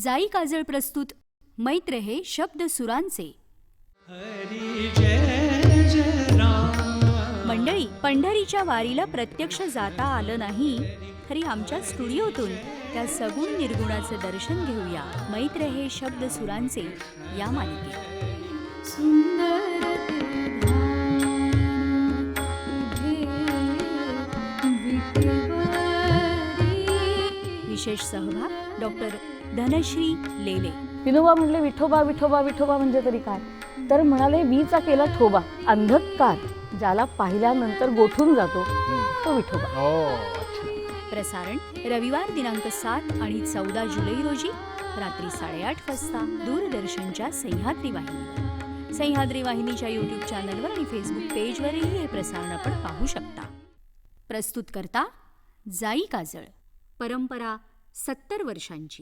जाई काजळ प्रस्तुत मैत्र हे शब्द सुरांचे. हरी जय जय राम. मंडळी पंढरीच्या वारीला प्रत्यक्ष जाता आलं नाही तरी आमच्या स्टुडिओतून त्या सगुण निर्गुणाचे दर्शन घेऊया. मैत्र हे शब्द सुरांचे या मालिकेत. सुंदर विशेष सहभाग डॉक्टर धनश्री लेले. विनोबा म्हणले विठोबा विठोबा विठोबा म्हणजे तरी काय? तर म्हणाले वीचा केला ठोबा अंधकार ज्याला पाहिल्यानंतर गोठून जातो तो विठोबा. हो अच्छा. प्रसारण रविवार दिनांक सात आणि चौदा जुलै रोजी रात्री साडेआठ वाजता दूरदर्शनच्या सह्याद्री वाहिनीवर सह्याद्री वाहिनीच्या यूट्यूब चॅनलवर आणि फेसबुक पेजवरही हे प्रसारण आपण पाहू शकता. प्रस्तुत करता जाई काजळ. परंपरा सत्तर वर्षांची.